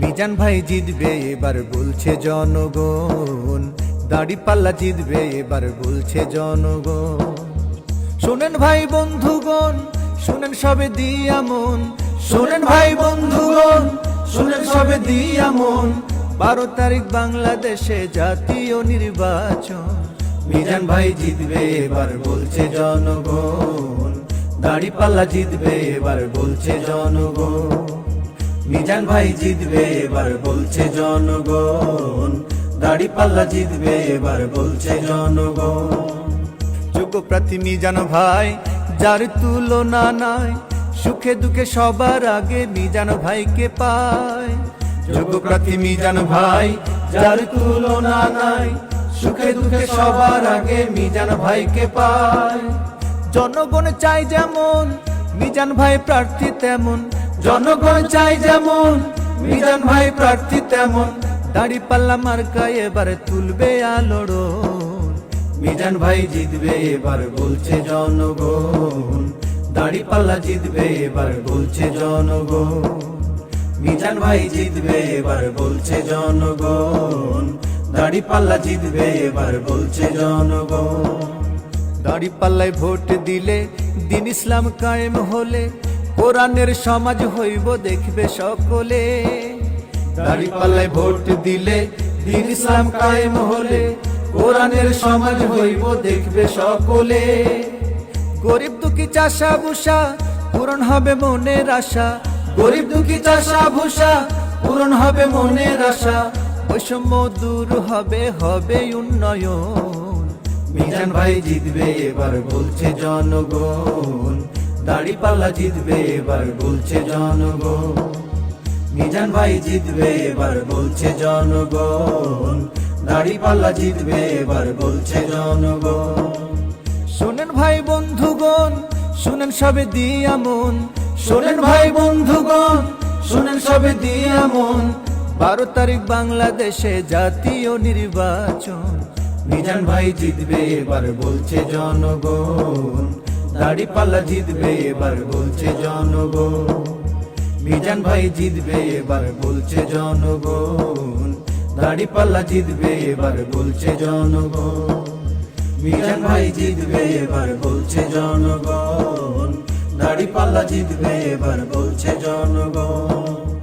মিজান ভাই জিতবে, এবার বলছে জনগণ। দাড়ি পাল্লা জিতবে, এবার বলছে জনগণ। শোনেন ভাই বন্ধুগণ, শোনেন সবে দিয়া মন। শোনেন ভাই বন্ধুগণ, শোনেন সবে দিয়া মন। বারো তারিখ বাংলাদেশে জাতীয় নির্বাচন। মিজান ভাই জিতবে, এবার বলছে জনগণ। দাড়ি পাল্লা জিতবে, এবার বলছে জনগণ। মিজান ভাই জিতবে, এবার বলছে জনগণ। দাড়ি পাল্লা জিতবে, এবার বলছে জনগণ। যোগ্য প্রার্থী মিজান ভাই, যার তুলনা নাই, সুখে দুঃখে সবার আগে মিজান ভাইকে পায়। যোগ্য প্রার্থী মিজান ভাই, যার তুলনা নাই, সুখে দুঃখে সবার আগে মিজান ভাইকে পায়। জনগণ চাই যেমন, মিজান ভাই প্রার্থী তেমন জনগণ চাই যেমন, মিজান ভাই প্রার্থী তেমন। দাড়ি পাল্লা মার্কায় এবার তুলবে আলোড়ন। মিজান ভাই জিতবে এবার বলছে জনগণ। দাড়ি পাল্লা জিতবে এবার বলছে জনগণ। মিজান ভাই জিতবে এবার বলছে জনগণ। দাড়ি পাল্লা জিতবে এবার বলছে জনগণ। দাড়ি পাল্লায় ভোট দিলে দিন ইসলাম কায়েম হলে কোরআনের সমাজ হইব দেখবে সকলে। দাড়ি পাল্লায় ভোট দিলে দিন ইসলাম কায়েম হলে কোরআনের সমাজ হইব দেখবে সকলে। গরিব দুঃখী চাষা ভূষা পূরণ হবে মনের আশা। গরিব দুঃখী চাষা ভূষা পূরণ হবে মনের আশা। বৈষম্য দূর হবে হবে উন্নয়ন। মিজান ভাই জিতবে এবার বলছে জনগণ। দাড়ি পাল্লা জিতবে, এবার বলছে জনগণ। মিজান ভাই জিতবে, এবার বলছে জনগণ। দাড়ি পাল্লা জিতবে, এবার বলছে জনগণ। শোনেন ভাই বন্ধুগণ, শোনেন সবে দিয়া মন শোনেন ভাই বন্ধুগণ, শোনেন সবে দিয়া মন বারো তারিখ বাংলাদেশে জাতীয় নির্বাচন। মিজান ভাই জিতবে, এবার বলছে জনগণ। দাড়ি পাল্লা জিতবে, এবার বলছে জনগণ। মিজান ভাই জিতবে, এবার বলছে জনগণ। দাড়ি পাল্লা জিতবে, এবার বলছে জনগণ। মিজান ভাই জিতবে, এবার বলছে জনগণ। দাড়ি পাল্লা জিতবে, এবার বলছে জনগণ।